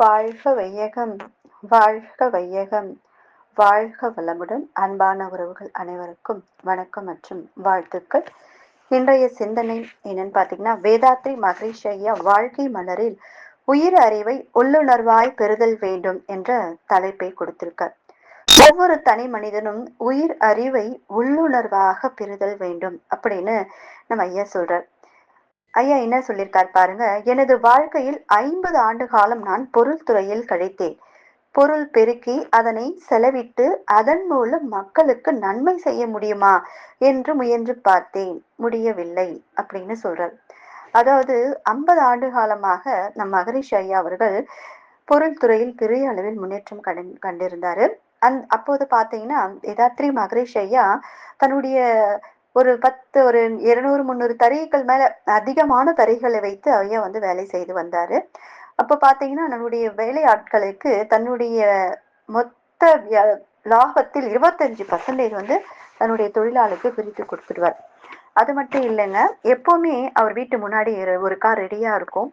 வாழ்க வையகம் வாழ்க வையகம். வாழ்க வளமுடன் அன்பான உறவுகள் அனைவருக்கும் வணக்கம் மற்றும் வாழ்த்துக்கள். இன்றைய சிந்தனை என்னன்னு பார்த்தீங்கன்னா வேதாத்ரி மகரிஷ் ஐயா வாழ்க்கை மலரில் உயிர் அறிவை உள்ளுணர்வாய் பெறுதல் வேண்டும் என்ற தலைப்பை கொடுத்திருக்கார். ஒவ்வொரு தனி மனிதனும் உயிர் அறிவை உள்ளுணர்வாக பெறுதல் வேண்டும் அப்படின்னு நம்ம ஐயா சொல்றார். ஐயா என்ன சொல்லியிருக்கார் பாருங்க. எனது வாழ்க்கையில் ஐம்பது ஆண்டு காலம் நான் பொருள் துறையில் கழித்தேன். பொருள் பெருக்கி அதனை செலவிட்டு அதன் மூலம் மக்களுக்கு நன்மை செய்ய முடியுமா என்று முயன்று பார்த்தேன். முடியவில்லை அப்படின்னு சொல்றார். அதாவது ஐம்பது ஆண்டு காலமாக நம் மகரிஷ் ஐயா அவர்கள் பொருள் துறையில் பெரிய அளவில் முன்னேற்றம் கண்டு கண்டிருந்தாரு. அந் அப்போது பார்த்தீங்கன்னா வேதாத்ரி மகரிஷ் ஐயா தன்னுடைய ஒரு பத்து ஒரு இருநூறு முந்நூறு தறிகள் மேல அதிகமான தறிகளை வைத்து ஐயா வந்து வேலை செய்து வந்தாரு. அப்ப பாத்தீங்கன்னா நம்முடைய வேலை ஆட்களுக்கு தன்னுடைய மொத்த லாபத்தில் இருபத்தஞ்சு பர்சன்டேஜ் வந்து தன்னுடைய தொழிலாளருக்கு பிரித்து கொடுத்துடுவார். அது மட்டும் இல்லைங்க எப்பவுமே அவர் வீட்டு முன்னாடி ஒரு கார் ரெடியா இருக்கும்.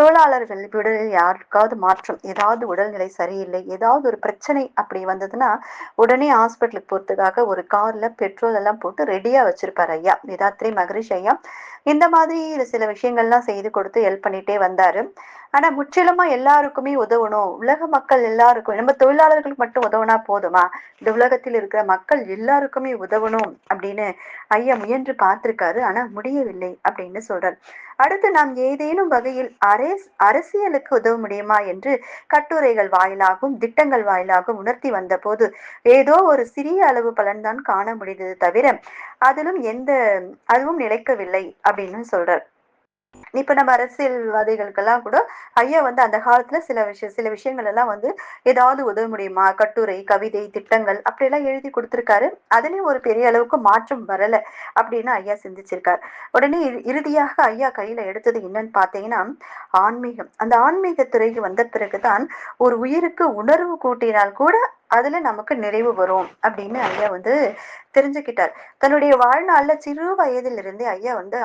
தொழிலாளர்கள் உடலில் யாருக்காவது மாற்றம் ஏதாவது உடல்நிலை சரியில்லை ஏதாவது ஒரு பிரச்சனை அப்படி வந்ததுன்னா உடனே ஹாஸ்பிட்டலுக்கு போறதுக்காக ஒரு கார்ல பெட்ரோல் எல்லாம் போட்டு ரெடியா வச்சிருப்பாரு ஐயா. வேதாத்ரி மகரிஷ் ஐயா. இந்த மாதிரி சில விஷயங்கள்லாம் செய்து கொடுத்து ஹெல்ப் பண்ணிட்டே வந்தாரு. ஆனா முற்றிலுமா எல்லாருக்குமே உதவணும். உலக மக்கள் எல்லாருக்கும் நம்ம தொழிலாளர்களுக்கு மட்டும் உதவுனா போதுமா? இந்த உலகத்தில் இருக்கிற மக்கள் எல்லாருக்குமே உதவணும் அப்படின்னு ஐயா முயன்று பார்த்திருக்காரு. ஆனா முடியவில்லை அப்படின்னு சொல்றாரு. அடுத்து நாம் ஏதேனும் வகையில் அரை காங்கிரஸ் அரசியலுக்கு உதவ முடியுமா என்று கட்டுரைகள் வாயிலாகவும் திட்டங்கள் வாயிலாகவும் உணர்த்தி வந்த போது ஏதோ ஒரு சிறிய அளவு பலன்தான் காண முடிந்தது தவிர அதிலும் எந்த அதுவும் நிலைக்கவில்லை அப்படின்னு சொல்றார். இப்ப நம்ம அரசியல்வாதிகளுக்கெல்லாம் கூட ஐயா வந்து அந்த காலத்துல சில விஷயம் சில விஷயங்கள் எல்லாம் வந்து ஏதாவது உதவ முடியுமா? கட்டுரை கவிதை திட்டங்கள் அப்படியெல்லாம் எழுதி கொடுத்திருக்காரு. அதுலயும் ஒரு பெரிய அளவுக்கு மாற்றம் வரல அப்படின்னு ஐயா சிந்திச்சிருக்காரு. உடனே இறுதியாக ஐயா கையில எடுத்தது என்னன்னு பாத்தீங்கன்னா ஆன்மீகம். அந்த ஆன்மீக துறைக்கு வந்த பிறகுதான் ஒரு உயிருக்கு உணர்வு கூட்டினால் கூட அதுல நமக்கு நிறைவு வரும் அப்படின்னு ஐயா வந்து தெரிஞ்சுக்கிட்டார். தன்னுடைய வாழ்நாள்ல சிறு வயதிலிருந்தே ஐயா வந்து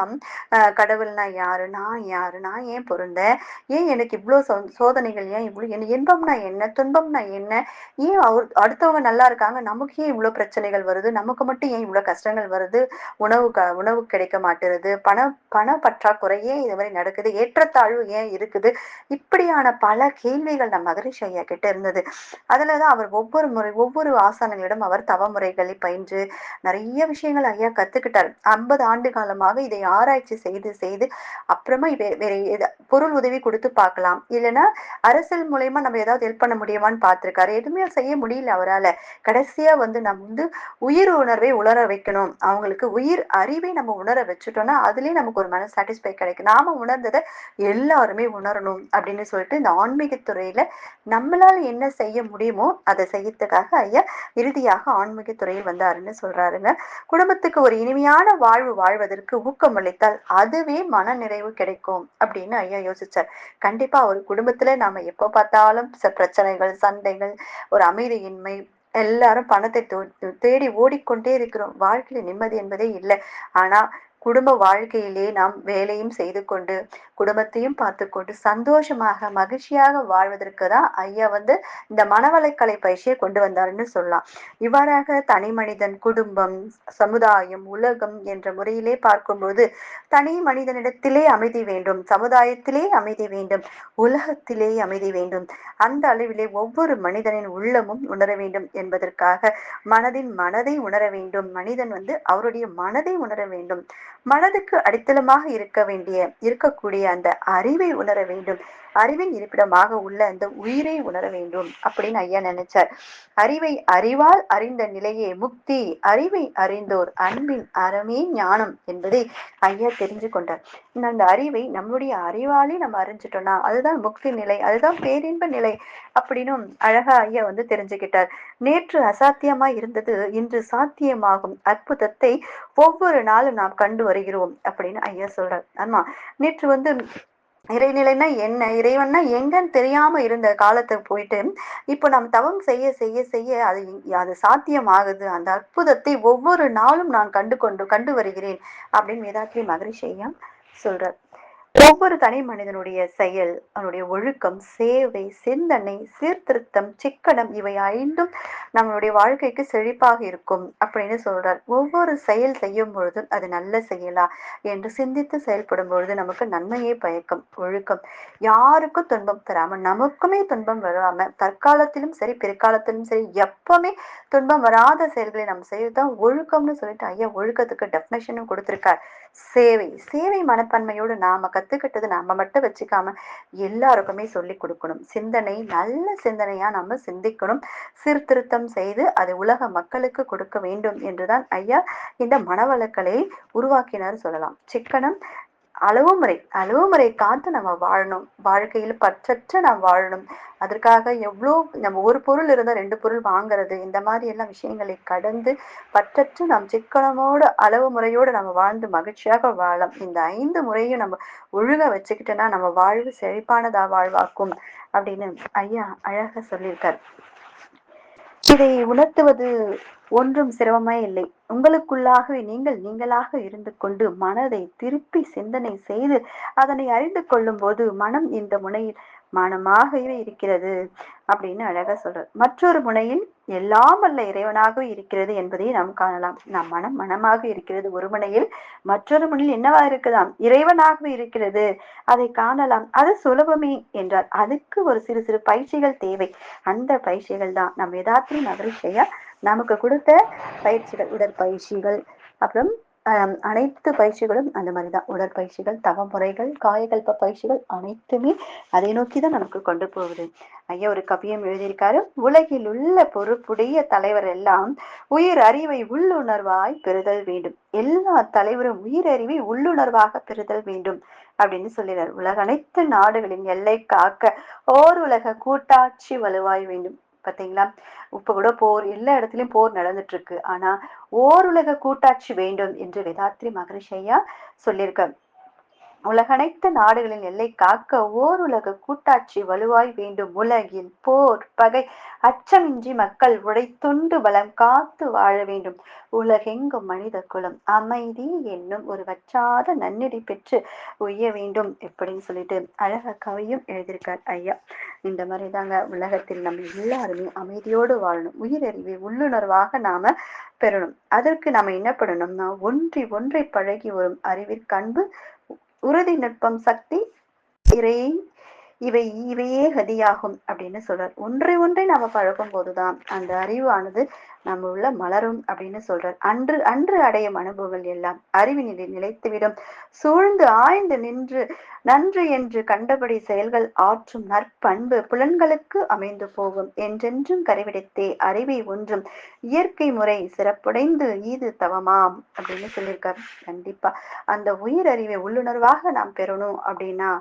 கடவுள்னா யார்? நான் யாரு? நான் ஏன் பொருந்தேன் ஏன் எனக்கு இவ்வளோ சோ சோதனைகள்? ஏன் இவ்வளோ என்ன இன்பம்னா என்ன? துன்பம்னா என்ன? ஏன் அவர் அடுத்தவங்க நல்லா இருக்காங்க? நமக்கு ஏன் இவ்வளோ பிரச்சனைகள் வருது? நமக்கு மட்டும் ஏன் இவ்வளோ கஷ்டங்கள் வருது? உணவு க உணவு கிடைக்க மாட்டேறது பண பண பற்றாக்குறை ஏன் இது மாதிரி நடக்குது? ஏற்றத்தாழ்வு ஏன் இருக்குது? இப்படியான பல கேள்விகள் நம் மகரிஷ் ஐயா கிட்ட இருந்தது. அதுலதான் அவர் ஒவ்வொரு முறை ஒவ்வொரு ஆசானங்களிடம் அவர் தவமுறைகளை பயின்று நிறைய விஷயங்கள் ஐயா கத்துக்கிட்டார். ஐம்பது ஆண்டு காலமாக இதை ஆராய்ச்சி செய்து செய்து அப்புறமா வேற பொருள் உதவி கொடுத்து பார்க்கலாம். இல்லைன்னா அரசியல் மூலயமா நம்ம ஏதாவது ஹெல்ப் பண்ண முடியுமான்னு பார்த்திருக்காரு. எதுவுமே செய்ய முடியல அவரால். கடைசியா வந்து நம்ம வந்து உயிர் உணர்வை உணர வைக்கணும். அவங்களுக்கு உயிர் அறிவை நம்ம உணர வச்சுட்டோம்னா அதுலயே நமக்கு ஒரு மன சாட்டிஸ்ஃபை கிடைக்கும். நாம உணர்ந்ததை எல்லாருமே உணரணும் அப்படின்னு சொல்லிட்டு இந்த ஆன்மீகத்துறையில நம்மளால என்ன செய்ய முடியுமோ அதை செய்யறதுக்காக ஐயா இறுதியாக ஆன்மீகத்துறையில் வந்தாருன்னு சொல்றாருங்க. குடும்பத்துக்கு ஒரு இனிமையான வாழ்வு வாழ்வதற்கு ஊக்கம் அளித்தால் அதுவே மன நிறைவு கிடைக்கும் அப்படின்னு ஐயா யோசிச்சார். கண்டிப்பா ஒரு குடும்பத்துல நாம எப்ப பார்த்தாலும் பிரச்சனைகள் சண்டைகள் ஒரு அமைதியின்மை எல்லாரும் பணத்தை தேடி ஓடிக்கொண்டே இருக்கிறோம். வாழ்க்கையில நிம்மதி என்பதே இல்லை. ஆனா குடும்ப வாழ்க்கையிலே நாம் வேலையும் செய்து கொண்டு குடும்பத்தையும் பார்த்து கொண்டு சந்தோஷமாக மகிழ்ச்சியாக வாழ்வதற்கு தான் ஐயா வந்து இந்த மனவளைக்கலை பயிற்சியை கொண்டு வந்தாருன்னு சொல்லலாம். இவ்வாறாக தனி மனிதன் குடும்பம் சமுதாயம் உலகம் என்ற முறையிலே பார்க்கும்போது தனி மனிதனிடத்திலே அமைதி வேண்டும் சமுதாயத்திலே அமைதி வேண்டும் உலகத்திலே அமைதி வேண்டும். அந்த அளவிலே ஒவ்வொரு மனிதனின் உள்ளமும் உணர வேண்டும் என்பதற்காக மனதின் மனதை உணர வேண்டும். மனிதன் வந்து அவருடைய மனதை உணர வேண்டும். மனதுக்கு அடித்தளமாக இருக்க வேண்டிய இருக்கக்கூடிய அந்த அறிவை உணர வேண்டும். அறிவின் இருப்பிடமாக உள்ள அந்த உயிரை உணர வேண்டும் அப்படின்னு ஐயா நினைச்சார். அறிவை அறிவால் அறிந்த நிலையே முக்தி அறிவை அறிந்தோர் அன்பின் அறமே ஞானம் என்பதை ஐயா தெரிஞ்சு கொண்டார். அந்த அறிவை நம்மளுடைய அறிவாலே நம்ம அறிஞ்சிட்டோம்னா அதுதான் முக்தி நிலை அதுதான் பேரின்ப நிலை அப்படின்னும் அழகா ஐயா வந்து தெரிஞ்சுக்கிட்டார். நேற்று அசாத்தியமா இருந்தது இன்று சாத்தியமாகும் அற்புதத்தை ஒவ்வொரு நாளும் நாம் கண்டு வருகிறோம் அப்படின்னு ஐயா சொல்றார். ஆமா நேற்று வந்து இறைநிலைன்னா என்ன? இறைவன்னா எங்கன்னு தெரியாம இருந்த காலத்துக்கு போயிட்டு இப்போ நாம் தவம் செய்ய செய்ய செய்ய அது அது சாத்தியம் ஆகுது அந்த அற்புதத்தை ஒவ்வொரு நாளும் நான் கண்டு கொண்டு கண்டு வருகிறேன் அப்படின்னு வேதாத்ரி மகரிஷி ஐயா சொல்றார். ஒவ்வொரு தனி மனிதனுடைய செயல் அவனுடைய ஒழுக்கம் சேவை சிந்தனை சீர்திருத்தம் சிக்கனம் இவை ஐந்தும் நம்மளுடைய வாழ்க்கைக்கு செழிப்பாக இருக்கும் அப்படின்னு சொல்றார். ஒவ்வொரு செயல் செய்யும் பொழுது அது நல்ல செயலா என்று சிந்தித்து செயல்படும் பொழுது நமக்கு நன்மையே பயக்கும் ஒழுக்கம். யாருக்கும் துன்பம் தராம நமக்குமே துன்பம் வராம தற்காலத்திலும் சரி பிற்காலத்திலும் சரி எப்பவுமே துன்பம் வராத செயல்களை நம்ம செய்யறதுதான் ஒழுக்கம்னு சொல்லிட்டு ஐயா ஒழுக்கத்துக்கு டெபினேஷனும் கொடுத்திருக்கார். சேவை சேவை மனப்பான்மையோடு நாம கத்துக்கிட்டது நம்ம மட்டும் வச்சுக்காம எல்லாருக்குமே சொல்லி கொடுக்கணும். சிந்தனை நல்ல சிந்தனையா நம்ம சிந்திக்கணும். சீர்திருத்தம் செய்து அது உலக மக்களுக்கு கொடுக்க வேண்டும் என்றுதான் ஐயா இந்த மனவளக்கலை உருவாக்கினார் சொல்லலாம். சிக்கனம் அளவு முறை அளவு முறை காத்து நம்ம வாழணும். வாழ்க்கையில் பற்றற்ற நாம் வாழணும். அதற்காக எவ்வளோ நம்ம ஒரு பொருள் இருந்தால் ரெண்டு பொருள் வாங்குறது இந்த மாதிரி எல்லாம் விஷயங்களை கடந்து பற்றற்று நாம் சிக்கனமோடு அளவு முறையோடு நம்ம வாழ்ந்து மகிழ்ச்சியாக வாழலாம். இந்த ஐந்து முறையும் நம்ம ஒழுக வச்சுக்கிட்டோன்னா நம்ம வாழ்வு செழிப்பானதா வாழ்வாக்கும் அப்படின்னு ஐயா அழகா சொல்லியிருக்காரு. இதை உணர்த்துவது ஒன்றும் சிரமமே இல்லை. உங்களுக்குள்ளாகவே நீங்கள் நீங்களாக இருந்து கொண்டு மனதை திருப்பி சிந்தனை செய்து அதனை அறிந்து கொள்ளும் போது மனம் இந்த முனையில் மனமாகவே இருக்கிறது அப்படின்னு அழகா சொல்றார். மற்றொரு முனையில் எல்லாம் வல்ல இறைவனாக இருக்கிறது என்பதை நாம் காணலாம். நம் மனம் மனமாக இருக்கிறது ஒரு முனையில் மற்றொரு முனையில் என்னவா இருக்குதாம் இறைவனாக இருக்கிறது. அதை காணலாம். அது சுலபமே என்றால் அதுக்கு ஒரு சிறு சிறு பயிற்சிகள் தேவை. அந்த பயிற்சிகள் தான். நம் யதார்த்தி மகிழ்ச்சியா நமக்கு கொடுத்த பயிற்சிகள் உடற்பயிற்சிகள் அப்புறம் அனைத்து பயிற்சிகளும் அந்த மாதிரி தான் உடற்பயிற்சிகள் தவமுறைகள் காயகல்ப பயிற்சிகள் அனைத்துமே அதை நோக்கி தான் நமக்கு கொண்டு போகுது. ஐயா ஒரு கவியம் எழுதியிருக்காரு. உலகில் உள்ள பொறுப்புடைய தலைவர் எல்லாம் உயிர் அறிவை உள்ளுணர்வாய் பெறுதல் வேண்டும். எல்லா தலைவரும் உயிர் அறிவை உள்ளுணர்வாக பெறுதல் வேண்டும் அப்படின்னு சொல்லினார் உலக அனைத்து நாடுகளின் எல்லை காக்க ஓர் உலக கூட்டாட்சி வலுவாய் வேண்டும். பார்த்தீங்களா இப்போ கூட போர் எல்லா இடத்துலையும் போர் நடந்துட்டு இருக்கு ஆனா ஓருலக கூட்டாட்சி வேண்டும் என்று வேதாத்ரி மகரிஷையா சொல்லியிருக்க உலகனைத்து நாடுகளின் எல்லை காக்க ஓர் உலக கூட்டாட்சி வலுவாய் வேண்டும். உலகில் போர் பகை அச்சமின்றி மக்கள் உடைத்துண்டு பலம் காத்து வாழ வேண்டும். உலகெங்கும் மனித குலம் அமைதி என்னும் ஒரு வற்றாத நன்னெறி பெற்று உய்ய வேண்டும் எப்படின்னு சொல்லிட்டு அழக கவியும் எழுதியிருக்கார் ஐயா. இந்த மாதிரி தாங்க உலகத்தில் நம்ம எல்லாருமே அமைதியோடு வாழணும். உயிரறிவை உள்ளுணர்வாக நாம பெறணும். அதற்கு நாம என்ன பண்ணணும்னா ஒன்றி ஒன்றை பழகி வரும் அறிவிற்கன்பு உறுதி நுட்பம் சக்தி இறை இவை இவையே கதியாகும் அப்படின்னு சொல்றார். ஒன்றை ஒன்றை நாம பழக்கும் போதுதான் அந்த அறிவானது நம்ம உள்ள மலரும் அப்படின்னு சொல்றார். அன்று அன்று அடையும் அனுபவங்கள் எல்லாம் அறிவினில் நிலைத்துவிடும். சூழ்ந்து ஆய்ந்து நின்று நன்று என்று கண்டபடி செயல்கள் ஆற்றும் நற்பண்பு புலன்களுக்கு அமைந்து போகும். என்றென்றும் கருவிடத்தே அறிவை ஒன்றும் இயற்கை முறை சிறப்புடைந்து ஈது தவமாம் அப்படின்னு சொல்லியிருக்காரு. கண்டிப்பா. அந்த உயிர் அறிவை உள்ளுணர்வாக நாம் பெறணும் அப்படின்னா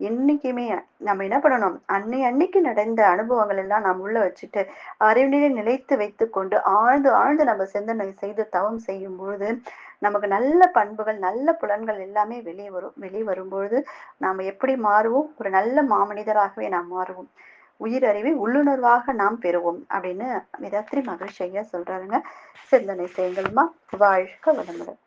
என்னைக்குமே நம்ம என்ன பண்ணணும்? அன்னை அன்னைக்கு நடந்த அனுபவங்கள் எல்லாம் நாம் உள்ள வச்சுட்டு அறிவினிலே நிலைத்து வைத்து கொண்டு ஆழ்ந்து ஆழ்ந்து நம்ம சிந்தனை செய்து தவம் செய்யும் பொழுது நமக்கு நல்ல பண்புகள் நல்ல புலன்கள் எல்லாமே வெளியே வரும் வெளியே வரும்பொழுது நாம் எப்படி மாறுவோம்? ஒரு நல்ல மாமனிதராகவே நாம் மாறுவோம். உயிர் அறிவை உள்ளுணர்வாக நாம் பெறுவோம் அப்படின்னு மிதாத்ரி மகிழ்ச்சியா சொல்றாருங்க. சிந்தனை செய்யுங்கள்மா. வாழ்க வளமுடன்.